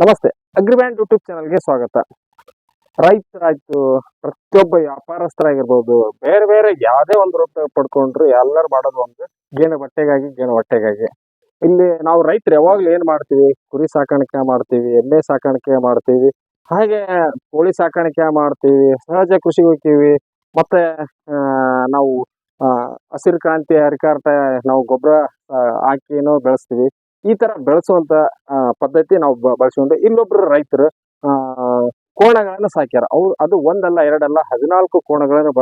ನಮಸ್ತೆ. ಅಗ್ರಿಬ್ಯಾಂಡ್ ಯೂಟ್ಯೂಬ್ ಚಾನಲ್ಗೆ ಸ್ವಾಗತ. ರೈತರಾಯ್ತು, ಪ್ರತಿಯೊಬ್ಬ ವ್ಯಾಪಾರಸ್ಥರಾಗಿರ್ಬೋದು, ಬೇರೆ ಬೇರೆ ಯಾವುದೇ ಒಂದು ರೂಪ ಪಡ್ಕೊಂಡ್ರು ಎಲ್ಲರೂ ಮಾಡೋದು ಒಂದು ಗೇಣು ಬಟ್ಟೆಗಾಗಿ, ಗೇಣು ಹೊಟ್ಟೆಗಾಗಿ. ಇಲ್ಲಿ ನಾವು ರೈತರು ಯಾವಾಗ್ಲೂ ಏನ್ ಮಾಡ್ತೀವಿ? ಕುರಿ ಸಾಕಾಣಿಕೆ ಮಾಡ್ತೀವಿ, ಎಮ್ಮೆ ಸಾಕಾಣಿಕೆ ಮಾಡ್ತೀವಿ, ಹಾಗೆ ಕೋಳಿ ಸಾಕಾಣಿಕೆ ಮಾಡ್ತೀವಿ, ಸಹಜ ಕೃಷಿಗೆ ಹೋಗ್ತೀವಿ, ಮತ್ತೆ ನಾವು ಹಸಿರು ಕ್ರಾಂತಿ ಹರಿಕಾರ್ಟ ನಾವು ಗೊಬ್ಬರ ಹಾಕಿನೂ ಬೆಳೆಸ್ತೀವಿ. ಈ ತರ ಬೆಳೆಸುವಂತ ಪದ್ಧತಿ ನಾವು ಬಳಸಿಕೊಂಡು ಇಲ್ಲೊಬ್ರು ರೈತರು ಆ ಕೋಣಗಳನ್ನ ಸಾಕ್ಯಾರ. ಅವ್ರು ಅದು ಒಂದಲ್ಲ ಎರಡಲ್ಲ ಹದಿನಾಲ್ಕು ಕೋಣಗಳನ್ನ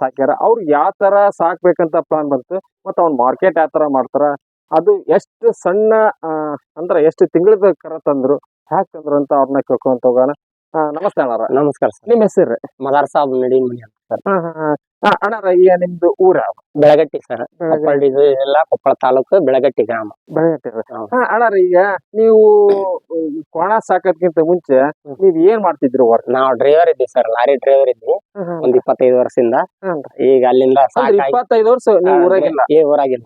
ಸಾಕ್ಯಾರ. ಅವ್ರು ಯಾವ ತರ ಸಾಕ್ಬೇಕಂತ ಪ್ಲಾನ್ ಬಂತು ಮತ್ತೆ ಅವ್ನ ಮಾರ್ಕೆಟ್ ಯಾವ ತರ ಮಾಡ್ತಾರ ಅದು ಎಷ್ಟು ಸಣ್ಣ ಅಂದ್ರೆ ಅಂದ್ರ ಎಷ್ಟು ತಿಂಗಳದ ಕರ ತಂದ್ರು ಹ್ಯಾಕ್ ತಂದ್ರು ಅಂತ ಅವ್ರನ್ನ ಕೇಳ್ಕೊಂತ ಹೋಗೋಣ. ನಮಸ್ಕಾರ ನಮಸ್ಕಾರ ಸರ್. ನಿಮ್ ಹೆಸರು ಮದಾರ್ ಸಾಬ್ ನಡಿ ಅಣ್ಣಾರ ಈಗ ನಿಮ್ದು ಊರ ಬೆಳಗಟ್ಟಿ ಸರ್. ಕೊಪ್ಪಳ ಎಲ್ಲ ಕೊಪ್ಪಳ ತಾಲೂಕು ಬೆಳಗಟ್ಟಿ ಗ್ರಾಮ. ಬೆಳಗಟ್ಟಿ ಅಣ್ಣ ಈಗ ನೀವು ಕೋಣ ಸಾಕೋದ್ಕಿಂತ ಮುಂಚೆ ನೀವ್ ಏನ್ ಮಾಡ್ತಿದ್ರು ವರ್ಕ್ ನಾವು ಡ್ರೈವರ್ ಇದ್ವಿ ಸರ್ ಲಾರಿ ಡ್ರೈವರ್ ಇದ್ವಿ. ಒಂದ್ ಇಪ್ಪತ್ತೈದು ವರ್ಷದಿಂದ. ಈಗ ಅಲ್ಲಿಂದ ಸಾಕಾಗಿ ಇಪ್ಪತ್ತೈದು ವರ್ಷ ನೀವು ಊರಾಗಿಲ್ಲ? ಏ ಊರಾಗಿಲ್ಲ.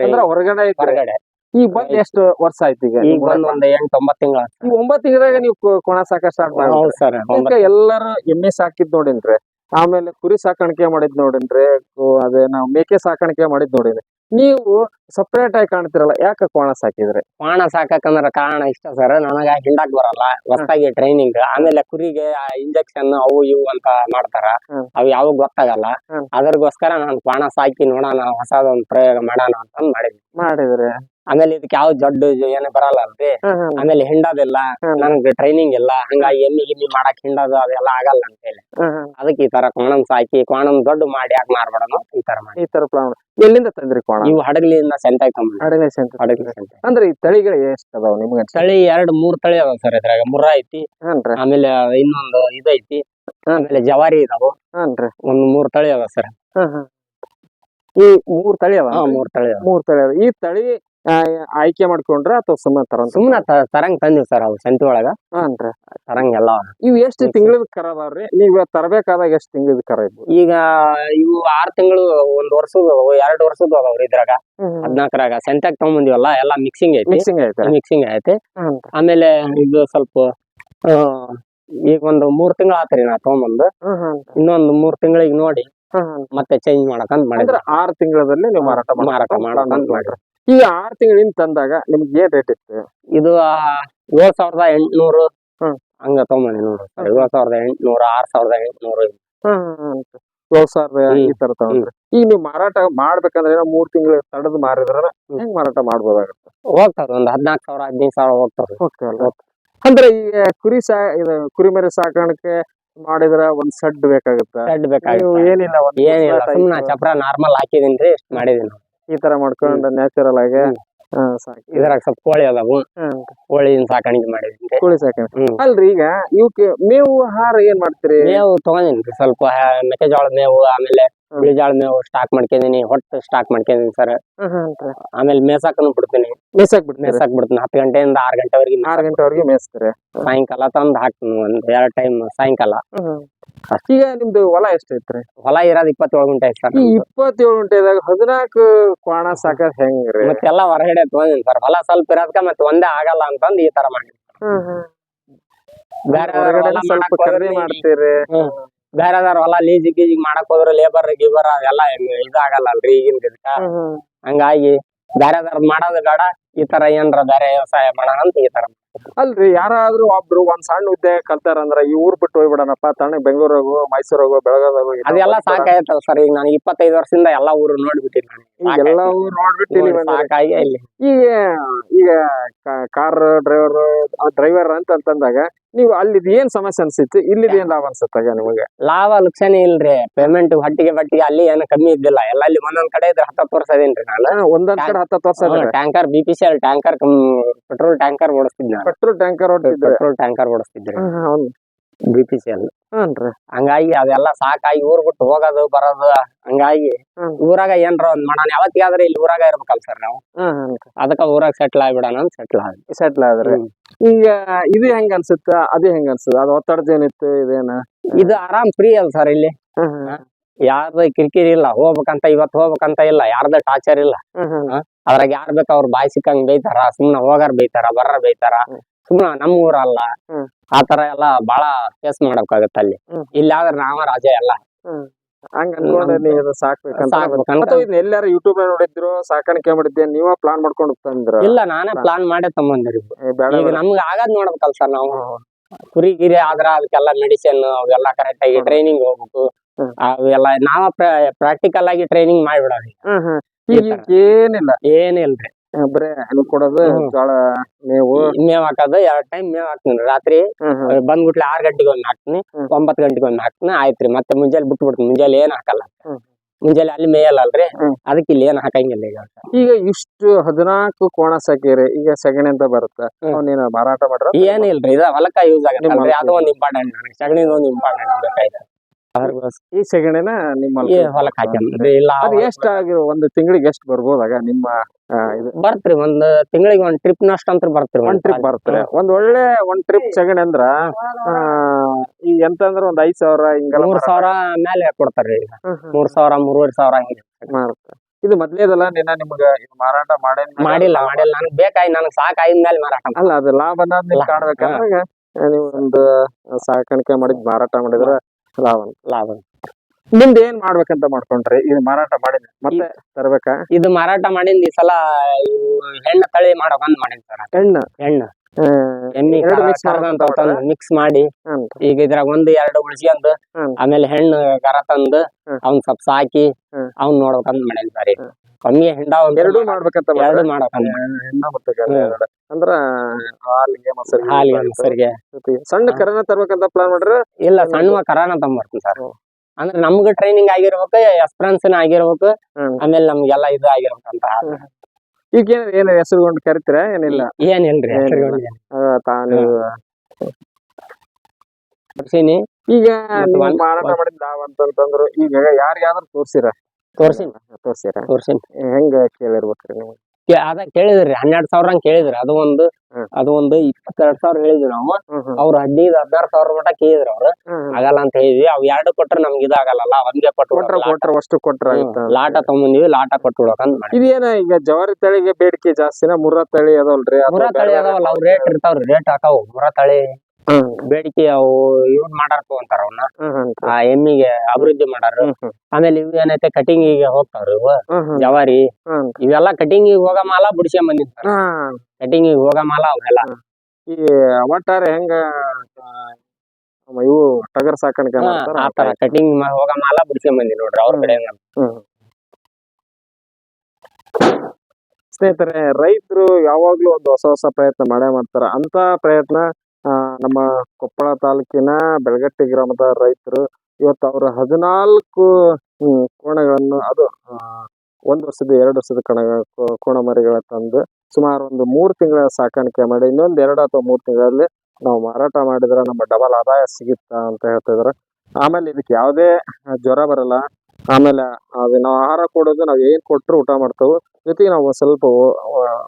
ಅಂದ್ರ ಹೊರಗಡೆ ಇದ್ರಿ. ಹೊರಗಡೆ. ಈ ಬಂದ್ ಎಷ್ಟು ವರ್ಷ ಆಯ್ತು ಈಗ ಈಗ ಬಂದ್ ಒಂದ್ ಎಂಟ್ ಒಂಬತ್ ತಿಂಗಳ ಈ ಒಂಬತ್ತು ತಿಂಗಳಾಗ ನೀವು ಕೊ- ಕೋಣ ಸಾಕ ಸ್ಟಾರ್ಟ್ ಹೌದು ಸರ್ ಎಲ್ಲಾರು ಎಮ್ಮೆ ಸಾಕಿದ್ ನೋಡಿನ್ರಿ ಆಮೇಲೆ ಕುರಿ ಸಾಕಾಣಿಕೆ ಮಾಡಿದ್ ನೋಡಿನ್ರಿ ಕು- ಅದೇ ನಾವು ಮೇಕೆ ಸಾಕಾಣಿಕೆ ಮಾಡಿದ್ ನೋಡಿದ್ರಿ ನೀವು ಸಪ್ರೇಟ್ ಆಗಿ ಕಾಣ್ತಿರಲ್ಲ ಯಾಕೆ ಕೋಣ ಸಾಕಿದ್ರಿ? ಕೋಣ ಸಾಕಂದ್ರ ಕಾರಣ ಇಷ್ಟ ಸರ್ ನನಗ ಹಿಂಡಾಕ್ ಬರಲ್ಲ ಹೊಸದಾಗಿ ಟ್ರೈನಿಂಗ್ ಆಮೇಲೆ ಕುರಿಗೆ ಇಂಜೆಕ್ಷನ್ ಅವು ಇವು ಅಂತ ಮಾಡ್ತಾರ. ಅವು ಯಾವ ಗೊತ್ತಾಗಲ್ಲ. ಅದ್ರಗೋಸ್ಕರ ನಾನು ಕೋಣ ಸಾಕಿ ನೋಡೋಣ ಹೊಸದೊಂದು ಪ್ರಯೋಗ ಮಾಡೋಣ ಅಂತ ಮಾಡಿದ್ವಿ ಮಾಡಿದ್ರಿ. ಆಮೇಲೆ ಇದಕ್ಕೆ ಯಾವ ದೊಡ್ಡ ಏನು ಬರಲ್ಲ ಅಲ್ರಿ? ಆಮೇಲೆ ಹಿಂಡೋದಿಲ್ಲ. ನನಗೆ ಟ್ರೈನಿಂಗ್ ಇಲ್ಲ ಹಂಗಾಗಿ ಎಮ್ಮಿ ಗಿಮ್ಮಿ ಮಾಡಕ್ ಹಿಂಡದು ಅದೆಲ್ಲ ಆಗಲ್ಲ ಅಂತ ಹೇಳಿ. ಅದಕ್ಕೆ ಈ ತರ ಕೋಣಂ ಸಾಕಿ ಕೋಣಂ ದೊಡ್ಡ ಮಾಡಿ ಯಾಕೆ ಮಾರ್ಬೇಡನು ಈ ತರ ಮಾಡಿ. ಈ ತರ ಪ್ಲಾನ್ ಎಲ್ಲಿಂದ ತಂದ್ರಿ ಕೋಣ ನೀವು ಹಡಗಲಿಯಿಂದ ಸೆಂತಾಗಿ ತಗೊಂಡ್ ಹಡಗಲಿ ಸೆಂಟ್ ಹಡಗಲಿ ಸೆಂತ ಅಂದ್ರೆ ಈ ತಳಿಗಳು ಎಷ್ಟು ಅದಾವ ನಿಮ್ಗೆ ತಳಿ ಎರಡ್ ಮೂರ್ ತಳಿ ಅದಾವ ಸರ್ ಇದ್ರಾಗ. ಮುರ್ರಾ ಐತಿ ಆಮೇಲೆ ಇನ್ನೊಂದು ಇದೈತಿ ಆಮೇಲೆ ಜವಾರಿ ಇದಾವು. ಒಂದ್ ಮೂರ್ ತಳಿ ಅದಾವ ಸರ್. ಈ ಮೂರ್ ತಳಿ ಅವ ಮೂರ್ ತಳಿ ಮೂರ್ ತಳಿ ಈ ತಳಿ ಆಯ್ಕೆ ಮಾಡ್ಕೊಂಡ್ರ ಅಥವಾ ಸುಮ್ಮನೆ ತರ ಸುಮ್ಮನೆ ತರಂಗ್ ತಂದಿವ್ ಸರ್ ಅವು ಸಂತಿ ಒಳಗ. ಹಾನ್ರಿ. ತರಂಗ್ ಎಲ್ಲ. ಇವ್ ಎಷ್ಟ್ ತಿಂಗಳದ ಕರ ಅದಾವ್ರಿ? ನೀವ್ ತರಬೇಕಾದಾಗ ಎಷ್ಟ್ ತಿಂಗಳದ ಕರ ಇದ್ವು ಈಗ ಇವು ಆರ್ ತಿಂಗಳು ಒಂದ್ ವರ್ಷದ ಎರಡ್ ವರ್ಷದ ಅದಾವ್ರಿ ಇದ್ರಾಗ. ಹದ್ನಾಲ್ಕರಾಗ ಸೆಂತಾಗ್ ತಗೊಂಬಂದಿವಲ್ಲ ಎಲ್ಲಾ ಮಿಕ್ಸಿಂಗ್ ಐತಿ. ಮಿಕ್ಸಿಂಗ್ ಐತೆ. ಮಿಕ್ಸಿಂಗ್ ಐತಿ. ಆಮೇಲೆ ಇದು ಸ್ವಲ್ಪ ಈಗ ಒಂದು ಮೂರ್ ತಿಂಗಳ ಆತ್ರಿ ನಾ ತಗೊಂಬಂದು. ಇನ್ನೊಂದ್ ಮೂರ್ ತಿಂಗಳಿಗೆ ನೋಡಿ. ಮತ್ತೆ ಚೇಂಜ್ ಮಾಡಕಂತ ಅಂತ ಮಾಡಿದ್ರೆ ಆರ್ ತಿಂಗಳಲ್ಲಿ ನೀವು ಮಾರಾಟ ಮಾರಾಟ ಮಾಡೋಣ ಅಂತ ಮಾಡ್ಕೊಂಡ್ರಿ. ಈ ಆರ್ ತಿಂಗಳಿಂದ ತಂದಾಗ ನಿಮ್ಗೆ ಏನ್ ರೇಟ್ ಇತ್ತು? ಇದು ಏಳ್ ಸಾವಿರದ ಎಂಟ್ನೂರು. ಹಂಗ ತಗೊಂಬಂದಿ ನೋಡ್ರಿ. ಏಳ್ ಸಾವಿರದ ಎಂಟ್ನೂರು ಆರ್ ಸಾವಿರದ ಎಂಟ್ನೂರು ಏಳ್ ಸಾವಿರದ. ಈ ತರ ತಗೊಂಡ್ರಿ. ಈಗ ನೀವು ಮಾರಾಟ ಮಾಡ್ಬೇಕಂದ್ರೆ ಏನೋ ಮೂರ್ ತಿಂಗಳು ತಡದ್ ಮಾರಿದ್ರ ಹೆಂಗ್ ಮಾರಾಟ ಮಾಡ್ಬೋದಾಗತ್ತೆ? ಹೋಗ್ತಾರ ಒಂದ್ ಹದ್ನಾಲ್ಕು ಸಾವಿರ ಹದಿನೈದು ಸಾವಿರ ಹೋಗ್ತಾರ. ಅಂದ್ರೆ ಈ ಕುರಿ ಸಾ ಇದು ಕುರಿಮರಿ ಸಾಕಾಣಿಕೆ ಮಾಡಿದ್ರ ಒಂದ್ ಸಡ್ ಬೇಕಾಗುತ್ತೆ? ಸಡ್ ಬೇಕಾಗಿತ್ತು. ಏನಿಲ್ಲ ಏನಿಲ್ಲ ಸಟ್ ಸುಮ್ನ ಚಪ್ರ ನಾರ್ಮಲ್ ಹಾಕಿದೀನಿ ರೀ ಮಾಡಿದೀನಿ. ಈ ತರ ಮಾಡ್ಕೊಂಡು ನ್ಯಾಚುರಲ್ ಆಗಿ ಹ್ಮ್. ಹಾ, ಸಾಕಿ ಇದ್ರಾಗ ಸ್ವಲ್ಪ ಕೋಳಿ ಅದಾವು. ಹ್ಮ್. ಕೋಳಿನ ಸಾಕಾಣಿಕೆ ಮಾಡಿದೀನಿ ಕೋಳಿ ಸಾಕಾಣಿಕೆ ಹ್ಮ್. ಅಲ್ರಿ ಈಗ ಇವಕ್ಕೆ ಮೇವು ಆಹಾರ ಏನ್ ಮಾಡ್ತೀರಿ? ಮೇವು ತಗೊಂಡಿನ್ರಿ ಸ್ವಲ್ಪ ಮೆಕ್ಕೆಜೋಳ ಮೇವು ಆಮೇಲೆ ಬಿಳಿ ಬಿಳಿಜಾಳ ಮೇವು ಸ್ಟಾಕ್ ಮಾಡ್ಕೊಂಡಿನಿ ಹೊಟ್ಟು ಸ್ಟಾಕ್ ಮಾಡ್ಕೊಂಡಿನಿ ಸರ್. ಹ್ಮ್ ಹ್ಮ್ ಅಂತ. ಆಮೇಲೆ ಮೇಸಾಕನು ಬಿಡ್ತೀನಿ. ಮೇಯ್ಸಾಕ್ ಬಿಡ್ತೀರಿ ಮೇಸಾಕ್ ಬಿಡ್ತೀನಿ ಹತ್ತು ಗಂಟೆಯಿಂದ ಆರ್ ಗಂಟೆವರೆಗೆ ಆರು ಗಂಟೆವರೆಗೆ ಮೇಯಿಸ್ತೀರಿ ಸಾಯಂಕಾಲ ತಂದು ಹಾಕ್ತೀನಿ ಒಂದ್ ಎರಡ್ ಟೈಮ್ ಸಾಯಂಕಾಲ. ಈಗ ನಿಮ್ದು ಹೊಲ ಎಷ್ಟು ಐತ್ರಿ ಹೊಲ ಇರೋದ್ ಇಪ್ಪತ್ತೇಳು ಗಂಟೆ ಸರ್ ಈ ಇಪ್ಪತ್ತೇಳು ಗಂಟೆದಾಗ ಹದಿನಾಲ್ಕು ಕ್ವಾಣ ಸಾಕದ್ ಹೆಂಗ್ರಿ? ಮತ್ತೆಲ್ಲ ಹೊರಗಡೆ ತಗೊಂಡಿನಿ ಸರ್. ಹೊಲ ಸ್ವಲ್ಪ ಇರೋದ್ಕ ಮತ್ತೆ ಒಂದೇ ಆಗಲ್ಲ ಅಂತಂದ್ ಈ ತರ ಮಾಡಿ ಬೇರೆ ಹೊಲ ಸ್ವಲ್ಪ ಮಾಡಕ್ ಕಡಿಮೆ ಹೋದ್ರೆ ಮಾಡ್ತೀರಿ. ಬೇರೆದಾರ ಹೊಲ ಲೀಜ್ ಗೀಜಿಗ್ ಮಾಡಕ್ ಹೋದ್ರೆ ಲೇಬರ್ ಗಿಬರ್ ಅದೆಲ್ಲ ಇದಾಗಲ್ಲ ಅಲ್ರಿ ಈಗಿನ ಇದಕ್ಕ ಹಂಗಾಗಿ ಬೇರೆದಾರ ಮಾಡೋದು ಬೇಡ. ಈ ತರ ಏನ್ರ ಬೇರೆ ವ್ಯವಸಾಯ ಮಾಡೋಣ ಅಂತ ಈ ತರ ಅಲ್ರಿ ಯಾರಾದ್ರೂ ಒಬ್ರು ಒಂದ್ ಸಣ್ಣ ಹುದ್ದೆ ಕಲ್ತಾರಂದ್ರ ಈ ಊರ್ ಬಿಟ್ಟು ಹೋಗ್ಬಿಡಣಪ್ಪ. ತಣ್ಣ ಬೆಂಗಳೂರಾಗು ಮೈಸೂರಾಗು ಬೆಳಗಾವ್ ಅದೆಲ್ಲ. ಸಾಕಾಯ್ತಲ್ಲ ಸರ್. ಈಗ ನಾನು ಇಪ್ಪತ್ತೈದು ವರ್ಷದಿಂದ ಎಲ್ಲಾ ಊರು ನೋಡ್ಬಿಟ್ಟಿನಿ ನಾನು. ಎಲ್ಲಾ ಊರ್ ನೋಡ್ಬಿಟ್ಟು ಇಲ್ಲಿ ಬಂದಿರಿ. ಸಾಕಾಗಿ ಇಲ್ಲಿ. ಈಗ ಈಗ ಕಾರ್ ಡ್ರೈವರ್ ಡ್ರೈವರ್ ಅಂತ ಅಂತಂದಾಗ ನೀವು ಅಲ್ಲಿದ್ ಏನ್ ಸಮಸ್ಯೆ ಅನ್ಸಿತ್ತು? ಇಲ್ಲಿ ಏನ್ ಲಾಭ ಅನ್ಸುತ್ತಾಗ ನಿಮಗೆ? ಲಾಭ ಲಕ್ಷಣ ಇಲ್ರಿ. ಪೇಮೆಂಟ್ ಹೊಟ್ಟಿಗೆ ಬಟ್ಟಿಗೆ ಅಲ್ಲಿ ಏನೋ ಕಮ್ಮಿ ಇದ್ದಿಲ್ಲ. ಎಲ್ಲ ಅಲ್ಲಿ ಒಂದೊಂದ್ ಕಡೆ ಇದ್ರೆ ಹತ್ತ ವರ್ಷ ಅದೇನ್ರಿ ನಾನು. ಒಂದೊಂದ್ ಕಡೆ ಹತ್ತತ್ತು ವರ್ಷ tanker B P C L tanker petrol tanker ಓಡಿಸ್ತಿದ್ದೆ ನಾನು. ಪೆಟ್ರೋಲ್ ಟ್ಯಾಂಕರ್ ಹೊಡ್ತಿದ್ರೆ ಪೆಟ್ರೋಲ್ ಟ್ಯಾಂಕರ್ ಓಡಿಸ್ತಿದ್ರಿ ಬಿ ಪಿ ಸಿ ಎಲ್ ಹಂಗಾಗಿ ಅದೆಲ್ಲ ಸಾಕಾಗಿ ಊರ್ ಬಿಟ್ಟು ಹೋಗೋದು ಬರೋದು ಹಂಗಾಗಿ. ಊರಾಗ ಏನ್ರ ಒಂದ್ ಮಾಡೋಣ. ಯಾವತ್ತಿಗಾದ್ರೆ ಇಲ್ಲಿ ಊರಾಗ ಇರ್ಬೇಕಲ್ಲ ಸರ್ ನಾವು. ಅದಕ್ಕ ಊರಾಗ ಸೆಟ್ಲ್ ಆಗ್ಬಿಡೋಣ ಅಂತ ಸೆಟ್ಲ್ ಆಗಿ ಸೆಟ್ಲ್ ಆದ್ರಿ. ಈಗ ಇದು ಹೆಂಗ ಅನ್ಸುತ್ತ? ಅದು ಹೆಂಗ ಅನ್ಸುತ್ತ? ಅದು ಒತ್ತಡದ ಏನಿತ್ತು ಇದೇನ? ಇದು ಆರಾಮ್ ಫ್ರೀ ಅಲ್ ಸರ್ ಇಲ್ಲಿ. ಯಾರ್ದ ಕಿರಿಕಿರಿ ಇಲ್ಲ. ಹೋಗ್ಬೇಕಂತ ಇವತ್ ಹೋಗ್ಬೇಕಂತ ಇಲ್ಲ. ಯಾರ್ದ ಟಾರ್ಚರ್ ಇಲ್ಲ. ಅದ್ರಾಗ ಯಾರ್ ಬೇಕ ಅವ್ರ ಬಾಯ್ ಸಿಕ್ಕಂಗ್ ಬೈತಾರ ಸುಮ್ನ ಹೋಗಾರ ಬೈತಾರ ಬರ್ರ ಬೈತಾರ. ಹ್ಮ್. ನಮ್ ನಮ್ಮ ಊರಲ್ಲ ಆತರ ಎಲ್ಲ ಬಾಳ ಫೇಸ್ ಮಾಡಬೇಕಾಗತ್ತೆ ಅಲ್ಲಿ. ಇಲ್ಲ ಆದ್ರೆ ನಾವ ರಾಜ ಎಲ್ಲ ಹಂಗ ನೀವು ಸಾಕ್ಬೇಕಂತ ಎಲ್ಲಾರು ಯೂಟ್ಯೂಬ್ ನೋಡಿದ್ರು ಸಾಕಾಣಿಕೆ ಮಾಡಿದ್ದೆ ನೀವ ಪ್ಲಾನ್ ಮಾಡ್ಕೊಂಡು ತಂದ್ರ ಇಲ್ಲ ನಾನೇ ಪ್ಲಾನ್ ಮಾಡೇ ಬೇಡ. ನಮ್ಗೆ ಆಗದ್ ನೋಡ್ಬೇಕಲ್ ಸರ್ ನಾವು. ಕುರಿ ಗಿರಿ ಆದ್ರ ಅದಕ್ಕೆಲ್ಲ ಮೆಡಿಸಿನ್ ಅವೆಲ್ಲ ಕರೆಕ್ಟ್ ಆಗಿ ಟ್ರೈನಿಂಗ್ ಹೋಗ್ಬೇಕು. ಅವೆಲ್ಲ ನಾವ ಪ್ರಾಕ್ಟಿಕಲ್ ಆಗಿ ಟ್ರೈನಿಂಗ್ ತರ. ಏನಿಲ್ಲ. ಏನಿಲ್ರಿ. ಬರೇ ಹಣ್ಣು ಕೊಡೋದು. ಜೋಳ ಮೇವು. ಮೇವ್ ಹಾಕೋದು ಎರಡ್ ಟೈಮ್ ಮೇವ್ ಹಾಕ್ತೀನಿ ರಾತ್ರಿ. ಬಂದ್ಬಿಟ್ಲೆ ಆರ್ ಗಂಟೆಗೆ ಒಂದ್ ಹಾಕ್ತೀನಿ. ಒಂಬತ್ ಗಂಟೆಗೆ ಒಂದ್ ಹಾಕ್ತೀನಿ ಆಯ್ತ್ರಿ. ಮತ್ತೆ ಮುಂಜಾನೆ ಬಿಟ್ಟು ಬಿಡ್ತೀನಿ ಮುಂಜಾನೆ ಏನ್ ಹಾಕಲ್ಲ. ಮುಂಜಾನೆ ಅಲ್ಲಿ ಮೇಯಲ್ಲ ಅಲ್ರಿ ಅದಕ್ಕೆ ಇಲ್ಲಿ ಏನ್ ಹಾಕಂಗಿಲ್ಲ ಈಗ. ಈಗ ಇಷ್ಟು ಹದಿನಾಲ್ಕು ಕೋಣ ಸಾಕಿರಿ ಈಗ ಸಗಣಿ ಅಂತ ಬರುತ್ತೆ. ಅವನೇನ ಮಾರಾಟ ಮಾಡ್ರ? ಏನಿಲ್ರಿ ಇದ ಹೊಲಕ್ಕ ಯೂಸ್ ಆಗುತ್ತೆ ಅದು ಒಂದ್ ಇಂಪಾರ್ಟೆಂಟ್ ಸಗಣಿ ಒಂದ್ ಇಂಪಾರ್ಟೆಂಟ್ ಬೇಕಾಯ್ತು ಈ ಸೆಗಣಿನ ನಿಮ್ಮ ಹೊಲಕ್ಕೆ ಹಾಕಿ ಇಲ್ಲ ಅದು ಎಷ್ಟಾಗಿ ಒಂದು ತಿಂಗಳಿಗೆ ಎಷ್ಟು ಬರ್ಬೋದಾಗ ನಿಮ್ಮ ಇದು ಬರ್ತ್ರಿ ಒಂದ್ ತಿಂಗಳಿಗೆ ಒಂದ್ ಟ್ರಿಪ್ ನಷ್ಟ ಅಂತ ಬರ್ತ್ರಿ ಒಂದ್ ಟ್ರಿಪ್ ಬರ್ತಾರೆ. ಒಂದ್ ಒಳ್ಳೆ ಒಂದ್ ಟ್ರಿಪ್ ಸೆಗಣಿ ಅಂದ್ರ ಈ ಎಂತ ಅಂದ್ರ ಒಂದ್ ಐದ್ ಸಾವಿರ ಹಿಂಗೆಲ್ಲ ಮೂರ್ ಸಾವಿರ ಮೇಲೆ ಕೊಡ್ತಾರ್ರಿ ಈಗ. ಮೂರ್ ಸಾವಿರ ಮೂರುವರೆ ಸಾವಿರ ಹಂಗೆ ಇದು ಮೊದ್ಲೇದಲ್ಲ ನಿನ್ನ ನಿಮ್ಗ ಮಾರಾಟ ಮಾಡಿ ಮಾಡಿಲ್ಲ ಮಾಡಿಲ್ಲ. ನನ್ಗೆ ಬೇಕಾಗಿ ನನಗ್ ಸಾಕಾಯ್ದ ಮೇಲೆ ಮಾರಾಟ ಅಲ್ಲ ಅದು ಲಾಭ. ಕಾಣ್ಬೇಕಂದ್ರೆ ನೀವು ಒಂದು ಸಾಕಾಣಿಕೆ ಮಾಡಿದ್ ಮಾರಾಟ ಮಾಡಿದ್ರ ಲಾಭ ಲಾಭ. ನಿಮ್ದು ಏನ್ ಮಾಡ್ಬೇಕಂತ ಮಾಡ್ಕೊಂಡ್ರಿ? ಇದು ಮಾರಾಟ ಮಾಡಿದ್ರಿ ಮತ್ತೆ ತರ್ಬೇಕಾ? ಇದು ಮಾರಾಟ ಮಾಡಿಂದ ಈ ಸಲ ಇವು ಹೆಣ್ಣು ತಳಿ ಮಾಡೋಕಂದ್ ಮಾಡೀನಿ ಸರ್. ಹೆಣ್ಣು? ಹೆಣ್ಣು. ಎಮ್ಮಿ ಮಿಕ್ಸ್ ಮಾಡಿ ಈಗ ಇದ್ರಾಗ ಒಂದ್ ಎರಡು ಉಳಿಸ್ಕೊಂಡು. ಆಮೇಲೆ ಹೆಣ್ಣು ಕರ ತಂದು. ಅವ್ನ್ ಸ್ವಲ್ಪ ಸಾಕಿ. ಅವ್ನ್ ನೋಡ್ಬೇಕಂತ ಮಾಡೀನಿ ಸರಿ ಕಮ್ಮಿ ಹೆಂಡ ಎರಡು ಮಾಡ್ಬೇಕಂತ ಎರಡು. ಎರಡು. ಅಂದ್ರ ಹಾಲಿಗೆ ಮೊಸರಿಗೆ ಹಾಲಿಗೆ. ಮೊಸರಿಗೆ ಸಣ್ಣ ಕರನ ತರ್ಬೇಕಂತ ಪ್ಲಾನ್ ಮಾಡ್ರಿ ಇಲ್ಲ ಸಣ್ಣ ಕರಾನ ತಂಬರ್ತೀನಿ ಸರ್. ಅಂದ್ರೆ ನಮ್ಗ ಟ್ರೈನಿಂಗ್ ಆಗಿರ್ಬೇಕು ಎಕ್ಸ್ಪೀರಿಯನ್ಸ್ ಆಗಿರ್ಬೇಕು. ಆಮೇಲೆ ನಮ್ಗೆಲ್ಲ ಇದು ಆಗಿರ್ಬೇಕಂತ ಈಗ ಏನ್ ಏನ್ ಹೆಸರುಗೊಂಡು ಕರಿತೀರ? ಏನಿಲ್ಲ. ಏನಿಲ್ರಿ ಏನಿಲ್ಲ. ಆ, ತಾ ನೀವು ತೋರ್ಸಿನಿ ಈಗ ಮತ್ತೆ ನೀವು ಒಂದ್- ಮಾರಾಟ ಮಾಡಿದ ಲಾಭ ಅಂತಂತಂದ್ರು ಈಗ ಯಾರಿಗಾದ್ರೂ ತೋರ್ಸಿರ? ತೋರ್ಸಿನಿ. ತೋರ್ಸಿರ? ಹೆಂಗ್ ಹೆಂಗ ಕೇಳಿರ್ಬೇಕ್ರಿ ನೀವು? ಕೇ- ಅದ ಕೇಳಿದ್ರಿ ಹನ್ನೆರಡ್ ಸಾವಿರ ಹಂಗ್ ಕೇಳಿದ್ರಿ. ಅದು ಒಂದು ಅದು ಒಂದು ಇಪ್ಪತ್ತೆರಡ್ ಸಾವಿರ ಹೇಳಿದ್ವಿ ನಾವು. ಅವ್ರ ಅವ್ರು ಹದಿನೈದು ಹದಿನಾರು ಸಾವಿರ ಮಟ ಕೇಳಿದ್ರು ಅವ್ರು. ಆಗಲ್ಲ ಅಂತ ಹೇಳಿದ್ವಿ. ಅವ್ ಎರಡು ಕೊಟ್ರೆ ನಮ್ಗೆ ಇದಾಗಲ್ಲ ಒಂದೇ ಕೊಟ್ರ ಕೊಟ್ರ ಅಷ್ಟು ಕೊಟ್ರ ಲಾಟ ತಗೊಂಡಿವಿ ಲಾಟ ಕೊಟ್ಟು ಬಿಡೋಕಂತ ಮಾಡಿ ಇದೇನ ಈಗ ಜವಾರಿ ತಳಿಗೆ ಬೇಡಿಕೆ ಜಾಸ್ತಿನ ಮುರ್ರಾ ತಳಿ ಅದಲ್ರಿ ಮುರ ತಳಿ ಅದಾವಲ್ಲ ಅವ್ ರೇಟ್ ಇರ್ತಾವ್ರಿ ರೇಟ್ ಹಾಕಾವು. ಮುರ ತಳಿ ಬೇಡಿಕೆ ಅವು ಇವನ್ ಮಾಡಾರ್ತು ಅಂತಾರ ಅವನ್ನ ಆ ಎಮ್ಮಿಗೆ ಅಭಿವೃದ್ಧಿ ಮಾಡಾರ. ಆಮೇಲೆ ಇವ್ ಏನೈತೆ ಕಟಿಂಗಿಗೆ ಹೋಗ್ತಾವ್ರಿ ಇವು ಜವಾರಿ. ಇವೆಲ್ಲ ಕಟಿಂಗ್ ಹೋಗ ಮಾಲ ಬಿಡಿಸ್ಕೊಂಡ್ ಬಂದಿರ್ತಾರ. ಕಟಿಂಗ್ ಹೋಗ ಮಾಲ ಅವೆಲ್ಲ ಈ ಒಟ್ಟಾರೆ ಹೆಂಗ ಇವು ಟಗರ್ ಸಾಕಾಣಿಕೆ ಆತರ ಕಟಿಂಗ್ ಹೋಗ ಮಾಲ ಬಿಡಿಸ್ಕೊಂಡ್ ಬಂದಿ ನೋಡ್ರಿ ಅವ್ರ ಕಡೆ ಹೆಂಗ ಸ್ನೇಹಿತರೆ ರೈತರು ಯಾವಾಗ್ಲೂ ಒಂದು ಹೊಸ ಹೊಸ ಪ್ರಯತ್ನ ಮಾಡೇ ಮಾಡ್ತಾರ. ಅಂತ ಪ್ರಯತ್ನ ನಮ್ಮ ಕೊಪ್ಪಳ ತಾಲೂಕಿನ ಬೆಳಗಟ್ಟಿ ಗ್ರಾಮದ ರೈತರು ಇವತ್ತು ಅವರು ಹದಿನಾಲ್ಕು ಕೋಣಗಳನ್ನು, ಅದು ಒಂದು ವರ್ಷದ, ಎರಡು ವರ್ಷದ ಕಣ ಮರಿಗಳ ತಂದು ಸುಮಾರು ಒಂದು ಮೂರು ತಿಂಗಳ ಸಾಕಾಣಿಕೆ ಮಾಡಿ, ಇನ್ನೊಂದ್ ಎರಡು ಅಥವಾ ಮೂರು ತಿಂಗಳಲ್ಲಿ ನಾವು ಮಾರಾಟ ಮಾಡಿದ್ರೆ ನಮ್ಮ ಡಬಲ್ ಆದಾಯ ಸಿಗುತ್ತಾ ಅಂತ ಹೇಳ್ತಿದಾರೆ ಆಮೇಲೆ ಇದಕ್ಕೆ ಯಾವುದೇ ಜ್ವರ ಬರಲ್ಲ. ಆಮೇಲೆ ಅದು ನಾವು ಆಹಾರ ಕೊಡೋದು ನಾವು ಏನ್ ಕೊಟ್ಟರು ಊಟ ಮಾಡ್ತವು, ಜೊತೆಗೆ ನಾವು ಸ್ವಲ್ಪ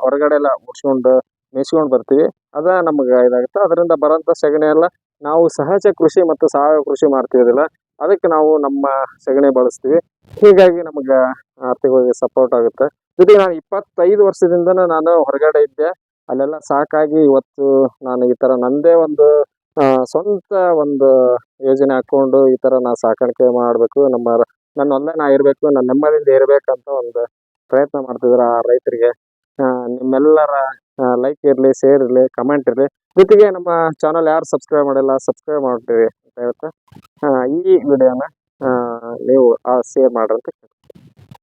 ಹೊರಗಡೆ ಎಲ್ಲ ಉಡ್ಸ್ಕೊಂಡು ಮೇಯ್ಸ್ಕೊಂಡ್ ಬರ್ತೀವಿ. ಅದ ನಮ್ಗೆ ಇದಾಗುತ್ತೆ. ಅದರಿಂದ ಬರೋಂಥ ಸಗಣಿ ಎಲ್ಲ ನಾವು ಸಹಜ ಕೃಷಿ ಮತ್ತು ಸಾವಯವ ಕೃಷಿ ಮಾಡ್ತಿರೋದಿಲ್ಲ ಅದಕ್ಕೆ ನಾವು ನಮ್ಮ ಸಗಣಿ ಬಳಸ್ತೀವಿ. ಹೀಗಾಗಿ ನಮಗೆ ಆರ್ಥಿಕವಾಗಿ ಸಪೋರ್ಟ್ ಆಗುತ್ತೆ. ಜೊತೆಗೆ ನಾನು ಇಪ್ಪತ್ತೈದು ವರ್ಷದಿಂದ ನಾನು ಹೊರಗಡೆ ಇದ್ದೆ. ಅಲ್ಲೆಲ್ಲ ಸಾಕಾಗಿ ಇವತ್ತು ನಾನು ಈ ತರ ನಂದೇ ಒಂದು ಸ್ವಂತ ಒಂದು ಯೋಜನೆ ಹಾಕೊಂಡು ಈ ತರ ನಾ ಸಾಕಾಣಿಕೆ ಮಾಡಬೇಕು. ನಮ್ಮ, ನನ್ನ ಒಂದೇ ನಾ ಇರ್ಬೇಕು, ನನ್ನ ನೆಮ್ಮದಿಯಿಂದ ಇರಬೇಕಂತ ಒಂದು ಪ್ರಯತ್ನ ಮಾಡ್ತಿದ್ರು ಆ ರೈತರಿಗೆ. ನಿಮ್ಮೆಲ್ಲರ ಲೈಕ್ ಇರಲಿ ಶೇರ್ ಇರಲಿ ಕಮೆಂಟ್ ಇರಲಿ. ಜೊತೆಗೆ ನಮ್ಮ ಚಾನಲ್ ಯಾರು ಸಬ್ಸ್ಕ್ರೈಬ್ ಮಾಡಿಲ್ಲ ಸಬ್ಸ್ಕ್ರೈಬ್ ಮಾಡ್ತೀವಿ ಅಂತ ಹೇಳ್ತಾ ಈ ವಿಡಿಯೋನ ನೀವು ಶೇರ್ ಮಾಡ್ರಿ ಅಂತ